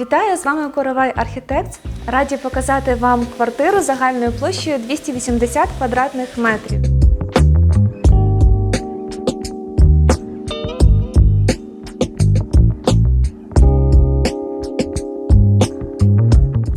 Вітаю з вами Коровай Архітект. Раді показати вам квартиру загальною площею 280 квадратних метрів.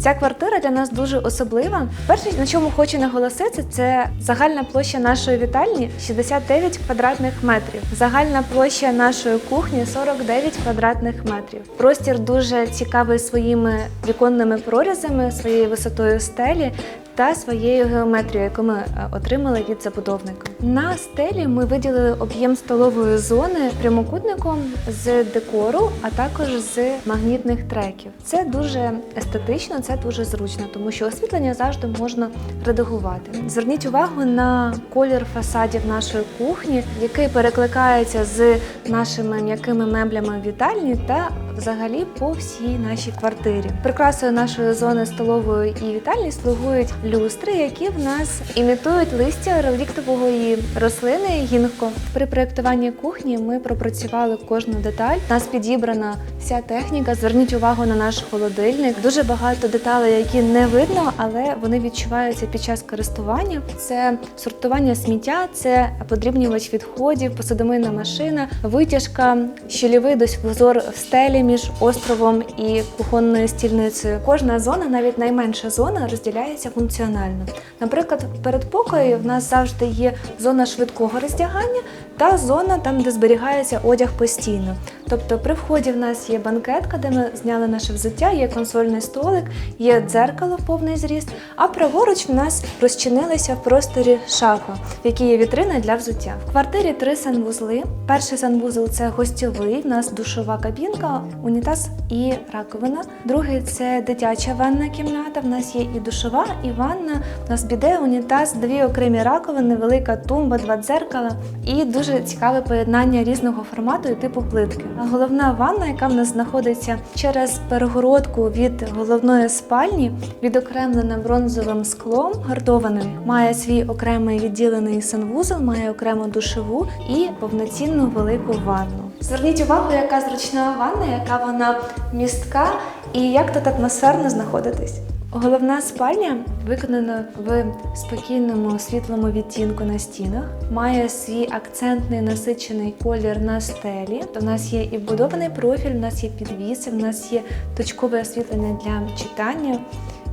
Ця квартира для нас дуже особлива. Перше, на чому хочу наголосити, це загальна площа нашої вітальні 69 квадратних метрів. Загальна площа нашої кухні 49 квадратних метрів. Простір дуже цікавий своїми віконними прорізами, своєю висотою стелі. Та своєю геометрією, яку ми е, отримали від забудовника. На стелі ми виділили об'єм столової зони прямокутником з декору, а також з магнітних треків. Це дуже естетично, це дуже зручно, тому що освітлення завжди можна редагувати. Зверніть увагу на колір фасадів нашої кухні, який перекликається з нашими м'якими меблями вітальні та взагалі по всій нашій квартирі. Прикрасою нашої зони столової і вітальні слугують люстри, які в нас імітують листя реліктової рослини гінко. При проєктуванні кухні ми пропрацювали кожну деталь. У нас підібрана вся техніка. Зверніть увагу на наш холодильник. Дуже багато деталей, які не видно, але вони відчуваються під час користування. Це сортування сміття, це подрібнювач відходів, посудомийна машина, витяжка, щільовий дозор в стелі між островом і кухонною стільницею. Кожна зона, навіть найменша зона, розділяється функціонально. Наприклад, перед покоєю в нас завжди є зона швидкого роздягання та зона там, де зберігається одяг постійно. Тобто при вході в нас є банкетка, де ми зняли наше взуття, є консольний столик, є дзеркало повний зріст, а праворуч в нас розчинилися в просторі шафа, в якій є вітрина для взуття. В квартирі три санвузли. Перший санвузол це гостьовий, в нас душова кабінка, унітаз і раковина. Другий це дитяча ванна кімната. В нас є і душова, і ванна. У нас біде, унітаз, дві окремі раковини, велика тумба, два дзеркала і дуже цікаве поєднання різного формату і типу плитки. Головна ванна, яка в нас знаходиться через перегородку від головної спальні, відокремлена бронзовим склом гардованим, має свій окремий відділений санвузол, має окрему душову і повноцінну велику ванну. Зверніть увагу, яка зручна ванна, яка вона містка і як тут атмосферно знаходитись. Головна спальня виконана в спокійному світлому відтінку на стінах, має свій акцентний насичений колір на стелі. У нас є і вбудований профіль, у нас є підвіси, у нас є точкове освітлення для читання.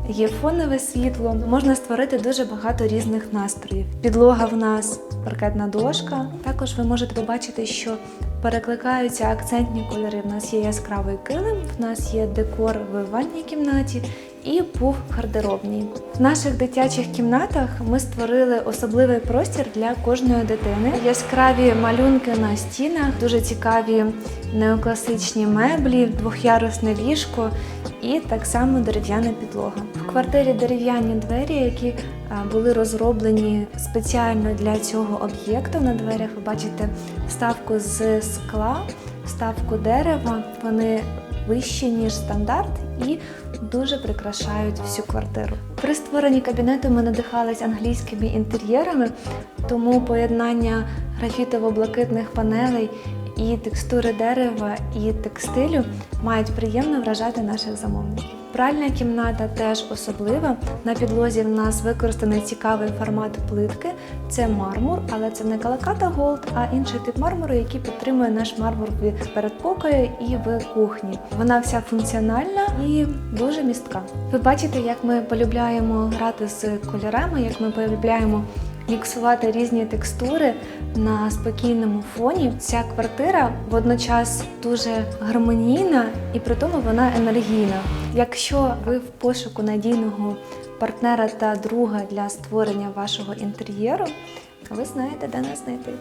Є фонове світло, можна створити дуже багато різних настроїв. Підлога в нас паркетна дошка. Також ви можете побачити, що перекликаються акцентні кольори. В нас є яскравий килим, в нас є декор в ванній кімнаті і пуф в гардеробній. В наших дитячих кімнатах ми створили особливий простір для кожної дитини. Яскраві малюнки на стінах, дуже цікаві неокласичні меблі, двох'ярусне ліжко і так само дерев'яна підлога. В квартирі дерев'яні двері, які були розроблені спеціально для цього об'єкту. На дверях ви бачите вставку з скла, вставку дерева. Вони вищі ніж стандарт і дуже прикрашають всю квартиру. При створенні кабінету ми надихались англійськими інтер'єрами, тому поєднання графітово-блакитних панелей і текстури дерева і текстилю мають приємно вражати наших замовників. Пральна кімната теж особлива. На підлозі в нас використаний цікавий формат плитки. Це мармур, але це не калаката голд, а інший тип мармуру, який підтримує наш мармур в передпокої і в кухні. Вона вся функціональна і дуже містка. Ви бачите, як ми полюбляємо грати з кольорами, як ми полюбляємо міксувати різні текстури на спокійному фоні. Ця квартира водночас дуже гармонійна і при тому вона енергійна. Якщо ви в пошуку надійного партнера та друга для створення вашого інтер'єру, ви знаєте, де нас знайти.